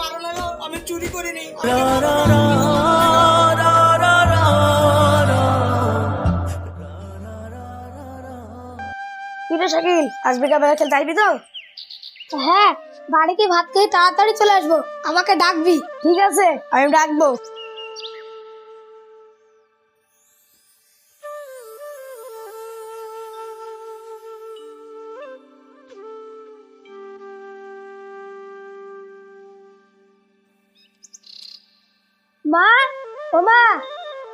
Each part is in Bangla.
মারো না আমি চুরি করিনি কি রে শাকিল আজ বিকালবেলা খেলতে? আসবি তো? হ্যাঁ বাড়িতে ভাত খেয়ে তাড়াতাড়ি চলে আসব। আমাকে ডাকবি। ঠিক আছে আমি ডাকবো। মা, ও মা,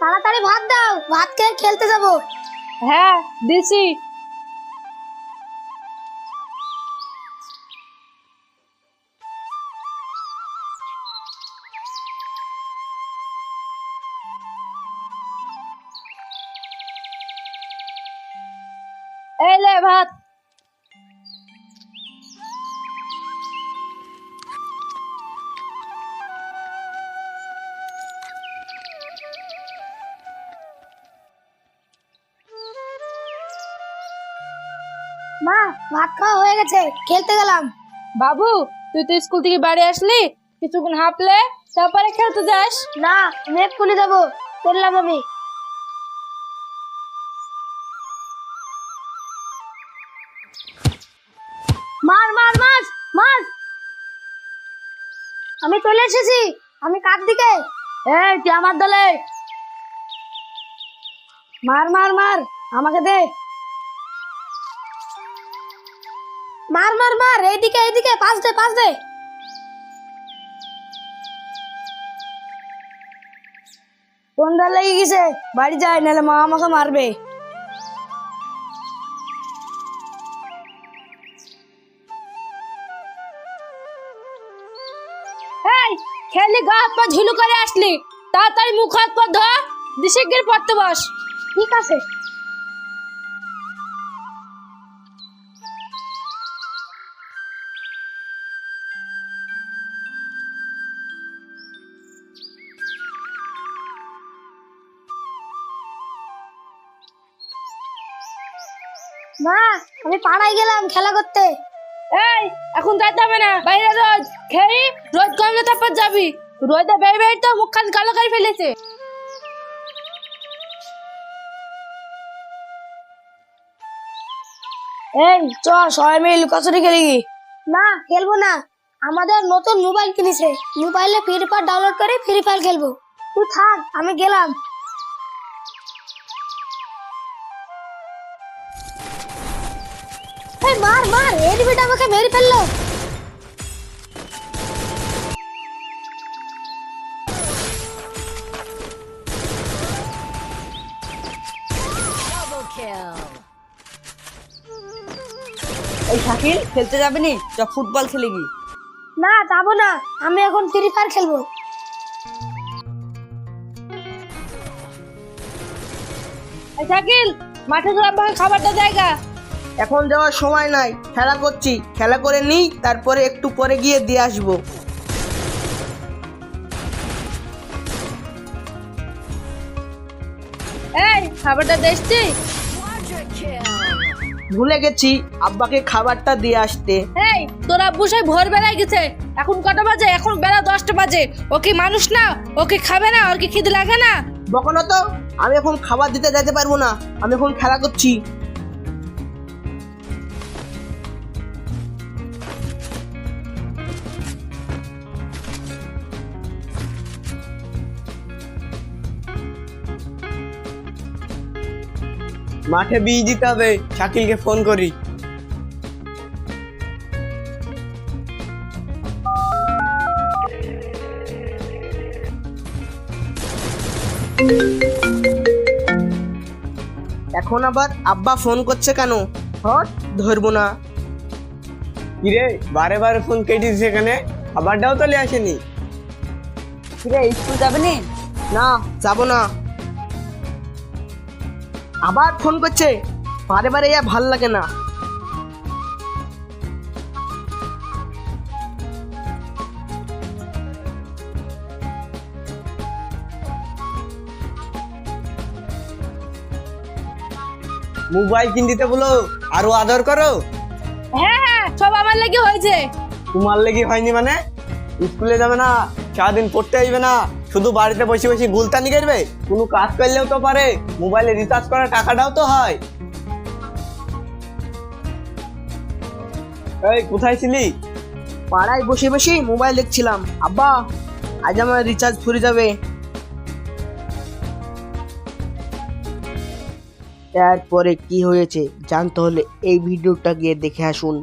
তাড়াতাড়ি ভাত দাও। ভাত খেয়ে খেলতে যাব। হ্যাঁ দিছি। এই লে ভাত। মা ভাত খাওয়া হয়ে গেছে খেলতে গেলাম। বাবু তুই তো স্কুল থেকে বাড়ি আসলি কিছুক্ষণ হাঁপলে তারপরে খেলতে যাস। না আমি এক্ষুনি যাব চললাম আমি। মার মার মার মার আমি চলে এসেছি আমি কার দিকে? এই তুই আমার দলে। মার মার মার আমাকে দে। মার মার মার এইদিকে এইদিকে পাস দে পাস দে। সন্ধ্যা লেগে গেছে বাড়ি যাই নাহলে মা আমাকে মারবে। খেলি গা হাত পা ঝুলু করে আসলি। তাড়াতাড়ি মুখ হাত পা ধোয়া দিশে গিয়ে পড়তে বস। ঠিক আছে। মা আমি পাড়ায় গেলাম খেলা করতে। এই এখন যাইতে হবে না। বাইরে রোদ। খেয়ে রোদ কমলে তারপর যাবি। রোদে বের বের তো মুখখান কালো করে ফেলেছে। এই চ সবাই মিলে লুকাচুরি খেলি না খেলব না। আমাদের নতুন মোবাইল কিনেছে। মোবাইলে ফ্রি ফায়ার ডাউনলোড করে ফ্রি ফায়ার খেলব। তুই থাক আমি গেলাম। এই মার মার এনিমিটা আমাকে মেরে ফেলল। এই শাকিল খেলতে যাবে নি? চ ফুটবল খেলে কি না যাব না। আমি এখন ফ্রি ফায়ার খেলব। এই শাকিল মাঠে আব্বাকে খাবারটা জায়গা। এখন যাওয়ার সময় নাই খেলা করছি। খেলা করে নিই তারপরে একটু পরে গিয়ে দিয়ে আসব। এই খাবারটা দেখছি ভুলে গেছি আব্বাকে খাবারটা দিয়ে আসতে। এই তোর আব্বু সেই ভোরবেলায় গেছে। এখন কটা বাজে? এখন বেলা দশটা বাজে। ও কি মানুষ না? ও কি খাবে না? ওর কি খিদে লাগে না? বকনো তো আমি এখন খাবার দিতে যেতে পারব না। আমি এখন খেলা করছি। মাঠে বীজ দিতে হবে শাকিলকে ফোন করি। এখন আবার আব্বা ফোন করছে কেন? হট ধরবো না। কিরে বারে বারে ফোন কেটে দিছে এখানে? খাবারটাও তো লে আসেনি। কিরে স্কুল যাবে না যাব না। আবার ফোন করছে। বারে বারে ইয়া ভালো লাগে না। মোবাইল কিন দিতে বলো আরও আদর করো। হ্যাঁ হ্যাঁ সব আমার লাগে হয়েছে। তোমার লেগে হয়নি মানে? স্কুলে যাবে না সারাদিন পড়তে আসবে না। শুধু বাড়িতে বসে বসে গুলতানি করবে? কোনো কাজ করলেও তো পারে। মোবাইলে রিচার্জ করার টাকাটাও তো হয়। এই, কোথায় ছিলি? পাড়ায় বসে বসে মোবাইল দেখছিলাম। আব্বা, আজ আমার রিচার্জ ফুরে যাবে। তারপরে কি হয়েছে? জানতে হলে এই ভিডিওটা গিয়ে দেখে আসুন।